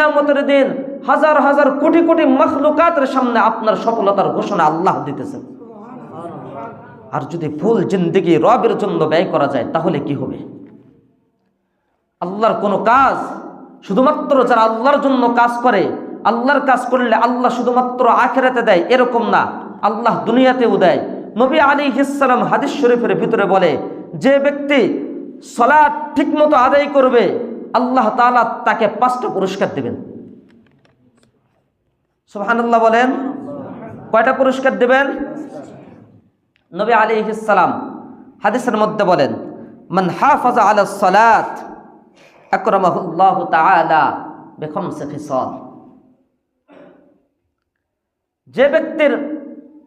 কেয়ামতের দিন হাজার হাজার কোটি কোটি মখলুকাতের সামনে আপনার সফলতার ঘোষণা আল্লাহ দিতেছেন আর যদি ফুল জিন্দিগি রবের জন্য ব্যয় করা যায়, তাহলে কি হবে? আল্লাহর কোনো কাজ শুধুমাত্র যারা আল্লাহর জন্য কাজ করে, আল্লাহর কাজ করলে আল্লাহ শুধুমাত্র আখেরাতে দেয়, এরকম না। আল্লাহ দুনিয়াতেও দেয়। নবী আলী ইসালাম হাদিস শরীফের ভিতরে বলে, যে ব্যক্তি সলাদ ঠিকমতো আদায় করবে আল্লাহ তাআলা তাকে পাঁচটা পুরস্কার দেবেন। সুবহানাল্লাহ বলেন, কয়টা পুরস্কার দেবেন? নবী আলী ইসালাম হাদিসের মধ্যে বলেন, মান হাফাজা আলা সালাত, আকরামাহুল্লাহ তাআলা বিখামসি যে ব্যক্তির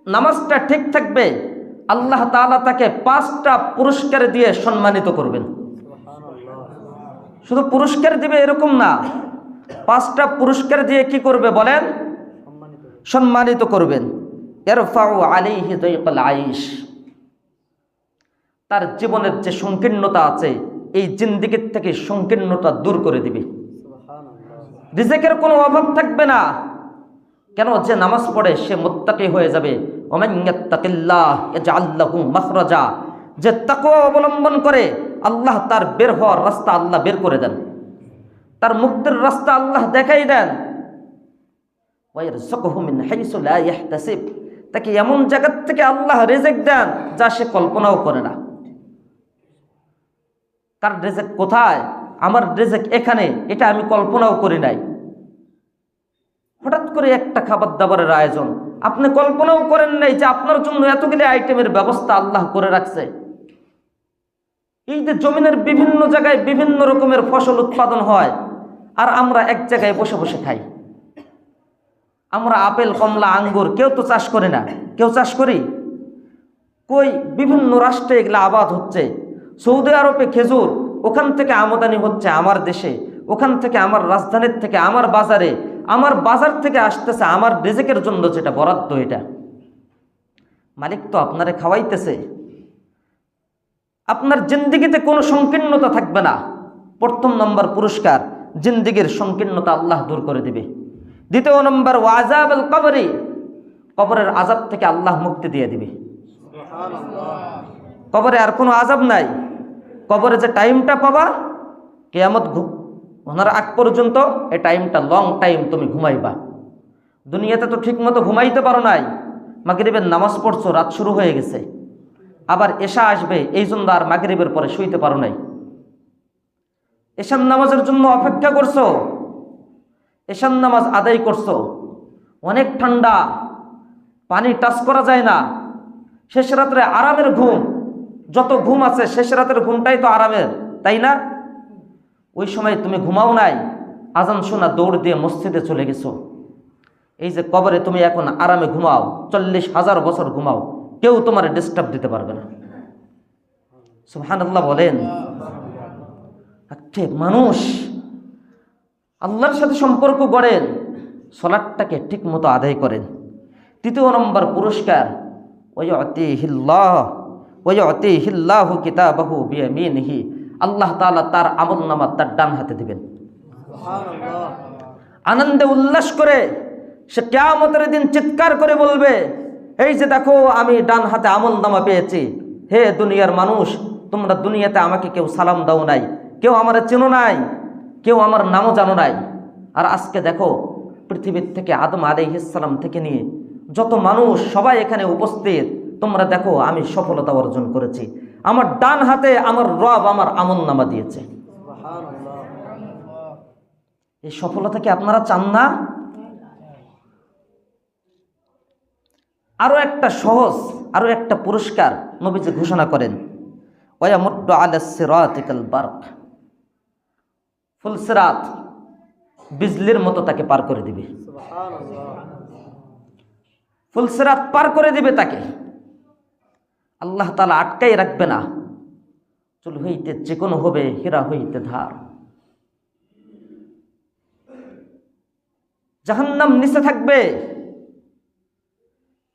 নামাজটা ঠিক থাকবে, আল্লাহ তাআলা তাকে পাঁচটা পুরস্কার দিয়ে সম্মানিত করবেন। শুধু পুরস্কার দিবে এরকম না। পাঁচটা পুরস্কার দিয়ে কি করবে বলেন? সম্মানিত করবেন। এরফাউ আলাইহি দাইকাল আইশ। তার জীবনের যে সংকীর্ণতা আছে এই জিন্দিগির থেকে সংকীর্ণতা দূর করে দিবে। রিজেকের কোনো অভাব থাকবে না। কেন যে নামাজ পড়ে সে মোত্তাকি হয়ে যাবে। আল্লাহু মখরজা। যে তাকওয়া অবলম্বন করে আল্লাহ তার বের হওয়ার রাস্তা আল্লাহ বের করে দেন। তার মুক্তির রাস্তা আল্লাহ দেখাই দেন। তাকে এমন জায়গার থেকে আল্লাহ রেজেক দেন যা সে কল্পনাও করে না। কার রেজেক কোথায়? আমার রেজেক এখানে, এটা আমি কল্পনাও করি নাই। হঠাৎ করে একটা খাবার দাবারের আয়োজন। আপনি কল্পনাও করেন নাই যে আপনার জন্য এতগুলি আইটেমের ব্যবস্থা আল্লাহ করে রাখছে। এই যে জমিনের বিভিন্ন জায়গায় বিভিন্ন রকমের ফসল উৎপাদন হয়, আর আমরা এক জায়গায় বসে বসে খাই। আমরা আপেল, কমলা, আঙ্গুর, কেউ তো চাষ করে না। কেউ চাষ করি? কই, বিভিন্ন রাষ্ট্রে এগুলো আবাদ হচ্ছে। সৌদি আরবে খেজুর, ওখান থেকে আমদানি হচ্ছে আমার দেশে, ওখান থেকে আমার রাজধানীর থেকে আমার বাজারে, আমার বাজার থেকে আসতেছে আমার রেজেকের জন্য যেটা বরাদ্দ এটা। মালিক তো আপনারে খাওয়াইতেছে। আপনার জিন্দিগিতে কোনো সংকীর্ণতা থাকবে না। প্রথম নম্বর পুরস্কার, জিন্দিগির সংকীর্ণতা আল্লাহ দূর করে দিবে। দ্বিতীয় নম্বর ওয়াজাব আল কবরি, কবরের আজাব থেকে আল্লাহ মুক্তি দিয়ে দিবে। কবরে আর কোনো আজাব নাই। কবরে যে টাইমটা পাবা, কেয়ামত ঘু ওনার আগ পর্যন্ত এই টাইমটা লং টাইম তুমি ঘুমাইবা। দুনিয়াতে তো ঠিক মতো ঘুমাইতে পারো নাই। মাগরিবের নামাজ পড়ছো, রাত শুরু হয়ে গেছে। আবার এশা আসবে, এই জন্য আর মাগরিবের পরে শুইতে পারো নাই। এশান নামাজের জন্য অপেক্ষা করছ? এশান নামাজ আদায় করছ? অনেক ঠান্ডা, পানি টাচ করা যায় না। শেষ রাত্রে আরামের ঘুম, যত ঘুম আছে, শেষ রাতের ঘুমটাই তো আরামের, তাই না? ওই সময় তুমি ঘুমাও নাই, আজান শোনা দৌড় দিয়ে মসজিদে চলে গেছো। এই যে কবরে তুমি এখন আরামে ঘুমাও, চল্লিশ হাজার বছর ঘুমাও। কেউ তোমার ডিস্টার্ব দিতে পারবে না। সুহান আল্লাহ বলেন। ঠিক মানুষ আল্লাহর সাথে সম্পর্ক গড়েন সলাটটাকে ঠিক মতো আদায় করেন। তৃতীয় নম্বর পুরস্কার ওই অতি হিল্লাহ ওই অতি হিল্লাহ কিতাবাহু বিয়ামিনহি। আল্লাহ তাআলা তার আমল নামা তার ডান হাতে দিবেন। আনন্দে উল্লাস করে সে কেয়ামতের দিন চিৎকার করে বলবে এই যে দেখো আমি ডান হাতে আমল নামা পেয়েছি। হে দুনিয়ার মানুষ তোমরা দুনিয়াতে আমাকে কেউ সালাম দাও নাই কেউ আমার চেনো নাই কেউ আমার নামও জানো নাই। আর আজকে দেখো পৃথিবীর থেকে আদম আলাইহিসসালাম থেকে নিয়ে যত মানুষ সবাই এখানে উপস্থিত তোমরা দেখো আমি সফলতা অর্জন করেছি। আমার ডান হাতে আমার রব আমার আমল নামা দিয়েছে। এই সফলতা কি আপনারা চান না? আরও একটা সহজ, আরও একটা পুরস্কার নবীজি ঘোষণা করেন। ওয়ামুদ্দ আলাসিরাতিকাল বারক। ফুলসিরাত বিজলির মতো তাকে পার করে দিবে। ফুলসিরাত পার করে দিবে তাকে। আল্লাহ তালা আটকাই রাখবে না। চুল হইতে যে কোনো হবে, হীরা হইতে ধার। জাহান্নাম নিচে থাকবে।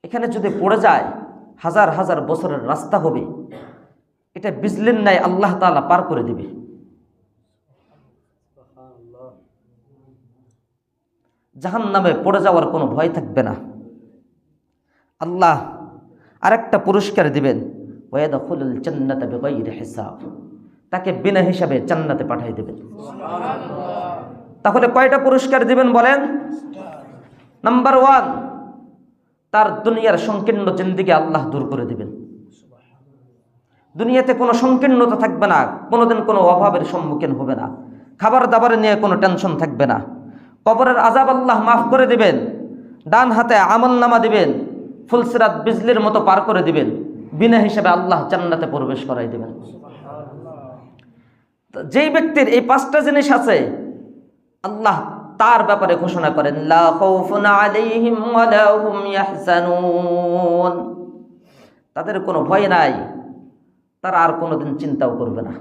এখানে যদি পড়ে যায়, হাজার হাজার বছরের রাস্তা হবে, এটা বিজলির ন্যায় আল্লাহ তালা পার করে দিবে। জাহান নামে পড়ে যাওয়ার কোনো ভয় থাকবে না। আল্লাহ আরেকটা পুরস্কার দিবেন তাকে বিনা হিসাবে জান্নাতে পাঠিয়ে দেবেন। তাহলে কয়টা পুরস্কার দিবেন বলেন? নাম্বার ওয়ান তার দুনিয়ার সংকীর্ণ জিন্দিগি আল্লাহ দূর করে দিবেন। দুনিয়াতে কোনো সংকীর্ণতা থাকবে না কোনোদিন কোনো অভাবের সম্মুখীন হবে না খাবার দাবার নিয়ে কোনো টেনশন থাকবে না। কবরের আজাব আল্লাহ মাফ করে দিবেন ডান হাতে আমল নামা দিবেন ফুলসিরাত বিজলির মতো পার করে দিবেন বিনা হিসেবে আল্লাহ জান্নাতে প্রবেশ করাই দিবেন। যেই ব্যক্তির এই পাঁচটা জিনিস আছে আল্লাহ তার ব্যাপারে ঘোষণা করেন তাদের কোনো ভয় নাই তারা আর কোনোদিন চিন্তাও করবে না।